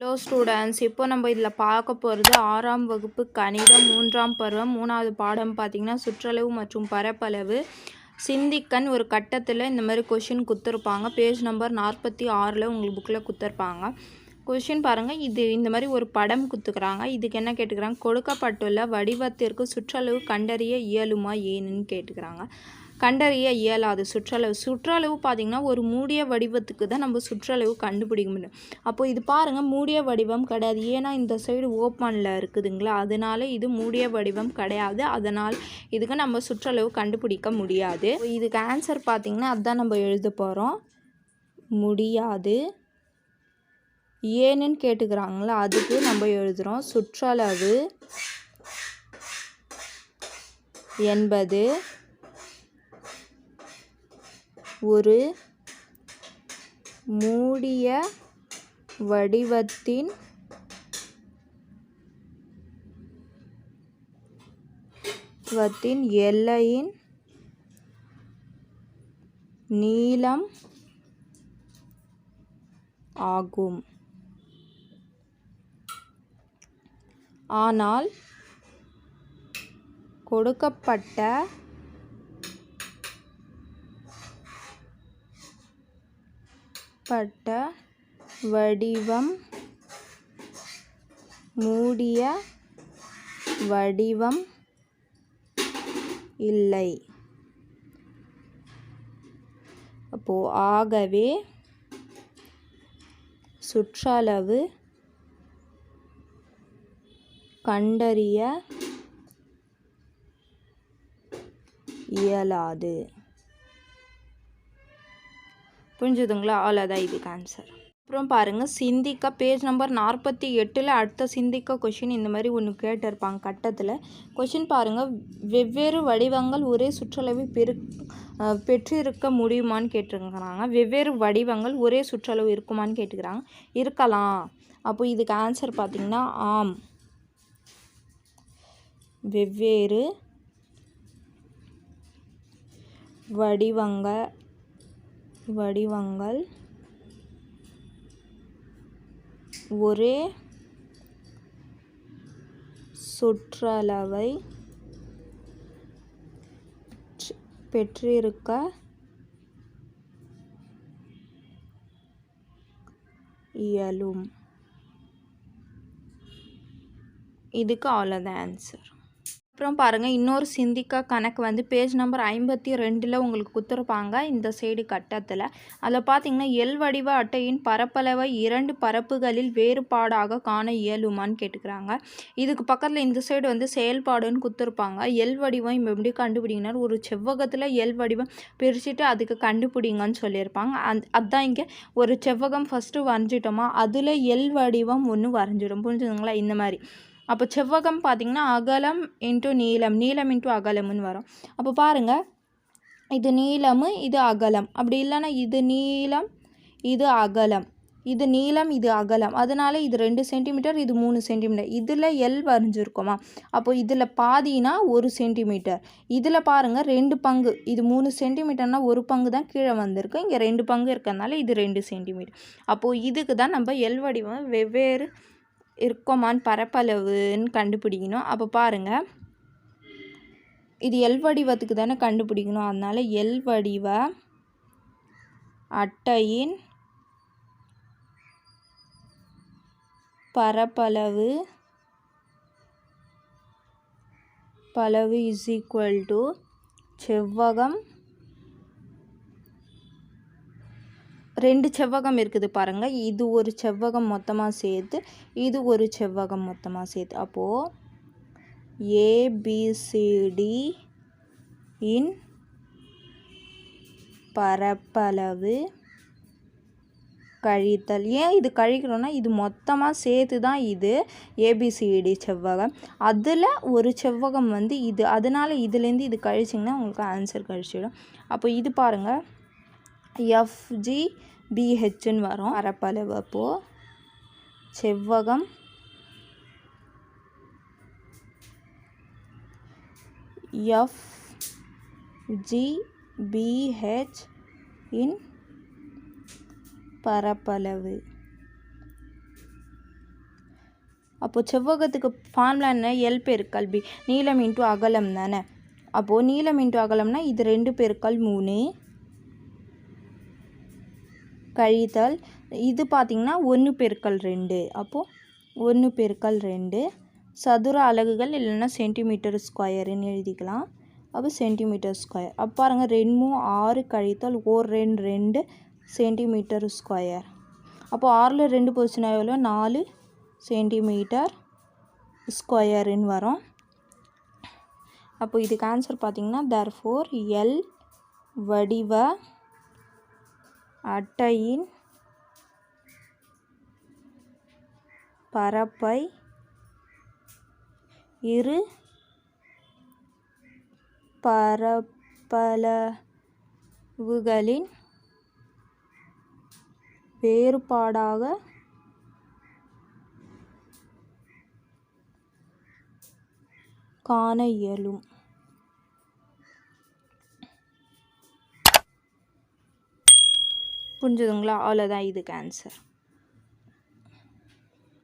Hello students இப்போ நம்ம இதில் பார்க்க போகிறது ஆறாம் வகுப்பு கணிதம் மூன்றாம் பருவம் மூணாவது பாடம். பார்த்திங்கன்னா சுற்றளவு மற்றும் பரப்பளவு. சிந்திக்கன் ஒரு கட்டத்தில் இந்த மாதிரி கொஷின் கொடுத்துருப்பாங்க. பேஜ் நம்பர் நாற்பத்தி ஆறில் உங்களுக்கு புக்கில் கொடுத்துருப்பாங்க. கொஷின் பாருங்கள் இது இந்த மாதிரி ஒரு படம் குத்துக்கிறாங்க இதுக்கு என்ன கேட்டுக்கிறாங்க? கொடுக்கப்பட்டுள்ள வடிவத்திற்கு சுற்றளவு கண்டறிய இயலுமா ஏன்னு கேட்டுக்கிறாங்க. கண்டறிய இயலாது. சுற்றளவு. சுற்றளவு பார்த்திங்கன்னா ஒரு மூடிய வடிவத்துக்கு தான் நம்ம சுற்றளவு கண்டுபிடிக்க முடியும் அப்போது இது பாருங்கள் மூடிய வடிவம் கிடையாது. ஏன்னா இந்த சைடு ஓப்பனில் இருக்குதுங்களா? அதனால இது மூடிய வடிவம் கிடையாது. அதனால் இதுக்கு நம்ம சுற்றளவு கண்டுபிடிக்க முடியாது. இதுக்கு ஆன்சர் பார்த்திங்கன்னா அதுதான் நம்ம எழுத போகிறோம் முடியாது. ஏன்னு கேட்டுக்கிறாங்களா? அதுக்கு நம்ம எழுதுகிறோம் சுற்றளவு என்பது ஒரு மூடிய வடிவத்தின் வத்தின் எல்லையின் நீளம் ஆகும். ஆனால் கொடுக்கப்பட்ட பட்ட வடிவம் மூடிய வடிவம் இல்லை. அப்போ ஆகவே சுற்றளவு கண்டறிய இயலாது. புரிஞ்சுதுங்களா? அவ்வளோதான் இதுக்கு ஆன்சர் அப்புறம் பாருங்கள் சிந்திக்க பேஜ் நம்பர் நாற்பத்தி எட்டில் அடுத்த சிந்திக்க கொஷின் இந்த மாதிரி ஒன்று கேட்டிருப்பாங்க கட்டத்தில். கொஷின் பாருங்கள் வெவ்வேறு வடிவங்கள் ஒரே சுற்றளவை பெரு பெற்றிருக்க முடியுமான்னு கேட்டிருக்கிறாங்க. வெவ்வேறு வடிவங்கள் ஒரே சுற்றளவு இருக்குமான்னு கேட்டுக்கிறாங்க. இருக்கலாம். அப்போ இதுக்கு ஆன்சர் பார்த்திங்கன்னா ஆம். வெவ்வேறு வடிவங்கள் வடிவங்கள் ஒரே சுற்றளவை பெற்றிருக்க இயலும். இதுக்கு அவ்வளோதான் ஆன்சர் அப்புறம் பாருங்கள் இன்னொரு சிந்திக்கா கணக்கு வந்து பேஜ் நம்பர் ஐம்பத்தி ரெண்டில் உங்களுக்கு கொடுத்துருப்பாங்க இந்த சைடு கட்டத்தில். அதில் பார்த்தீங்கன்னா எல் வடிவ அட்டையின் பரப்பளவை இரண்டு பரப்புகளில் வேறுபாடாக காண இயலுமான்னு கேட்டுக்கிறாங்க. இதுக்கு பக்கத்தில் இந்த சைடு வந்து செயல்பாடுன்னு கொடுத்துருப்பாங்க. எல் வடிவம் எப்படி கண்டுபிடிங்கன்னா ஒரு செவ்வகத்தில் எல் வடிவம் பிரிச்சுட்டு அதுக்கு கண்டுபிடிங்கன்னு சொல்லியிருப்பாங்க. அந் அதுதான் இங்கே ஒரு செவ்வகம் ஃபஸ்ட்டு வரைஞ்சிட்டோமா அதில் எல் வடிவம் ஒன்று வரைஞ்சிடும். புரிஞ்சுதுங்களா? இந்த மாதிரி. அப்போ செவ்வகம் பார்த்திங்கன்னா அகலம் இன்ட்டு நீளம் நீளம் இன்ட்டு அகலம்னு வரும். அப்போ பாருங்கள் இது நீளம் இது அகலம். அப்படி இல்லைன்னா இது நீளம் இது அகலம். இது நீளம் இது அகலம். அதனால் இது ரெண்டு சென்டிமீட்டர் இது மூணு சென்டிமீட்டர் இதில் எல் வரைஞ்சிருக்கோமா? அப்போ இதில் பாதினா ஒரு சென்டிமீட்டர் இதில் பாருங்கள் ரெண்டு பங்கு. இது மூணு சென்டிமீட்டர்னால் ஒரு பங்கு தான் கீழே வந்திருக்கு. இங்கே ரெண்டு பங்கு இருக்கிறதுனால இது ரெண்டு சென்டிமீட்டர் அப்போது இதுக்கு தான் நம்ம எல் வடிவம் வெவ்வேறு இருக்கோமான்னு பரப்பளவுன்னு கண்டுபிடிக்கணும். அப்போ பாருங்கள் இது எல் வடிவத்துக்கு தானே கண்டுபிடிக்கணும். அதனால் எல் வடிவ அட்டையின் பரப்பளவு பளவு இஸ் ஈக்குவல் டு செவ்வகம் ரெண்டு செவ்வகம் இருக்குது பாருங்கள் இது ஒரு செவ்வகம் மொத்தமாக சேர்த்து இது ஒரு செவ்வகம் மொத்தமாக சேர்த்து. அப்போது ஏபிசிடி இன் பரப்பளவு கழித்தல். ஏன் இது கழிக்கிறோன்னா இது மொத்தமாக சேர்த்து தான் இது ஏபிசிடி செவ்வகம். அதில் ஒரு செவ்வகம் வந்து இது அதனால் இதுலேருந்து இது கழிச்சிங்கன்னா உங்களுக்கு ஆன்சர் கழிச்சிடும். அப்போ இது பாருங்கள் எஃப்ஜி பிஹெச்னு வரும். பரப்பளவு அப்போது செவ்வகம். எஃப் ஜி பிஹெச் இன் பரப்பளவு. அப்போது செவ்வகத்துக்கு ஃபார்முலா என்ன? எல் பெருக்கல் பி நீளம் இன்ட்டு அகலம் தானே. அப்போது நீளம் இன்ட்டு அகலம்னா இது ரெண்டு பெருக்கல் மூணு. கழித்தல் இது பார்த்திங்கன்னா ஒன்று பெருக்கல் ரெண்டு. அப்போது ஒன்று பெருக்கல் ரெண்டு. சதுர அலகுகள் இல்லைன்னா சென்டிமீட்டர் ஸ்கொயருன்னு எழுதிக்கலாம். அப்போ சென்டிமீட்டர் ஸ்கொயர் அப்போ பாருங்கள் ரெண்டும் ஆறு கழித்தல் ஓர் ரெண்டு ரெண்டு சென்டிமீட்டர் ஸ்கொயர் அப்போது ஆறில் ரெண்டு போச்சுன்னா எவ்வளோ? நாலு சென்டிமீட்டர் ஸ்கொயருன்னு வரும். அப்போ இதுக்கு ஆன்சர் பார்த்திங்கன்னா தர் ஃபோர் எல் வடிவ அட்டையின் பரப்பை இரு பரப்பளவுகளின் வேறுபாடாக காண இயலும். புரிஞ்சுதுங்களா? அவ்வளோதான் இதுக்கு ஆன்சர்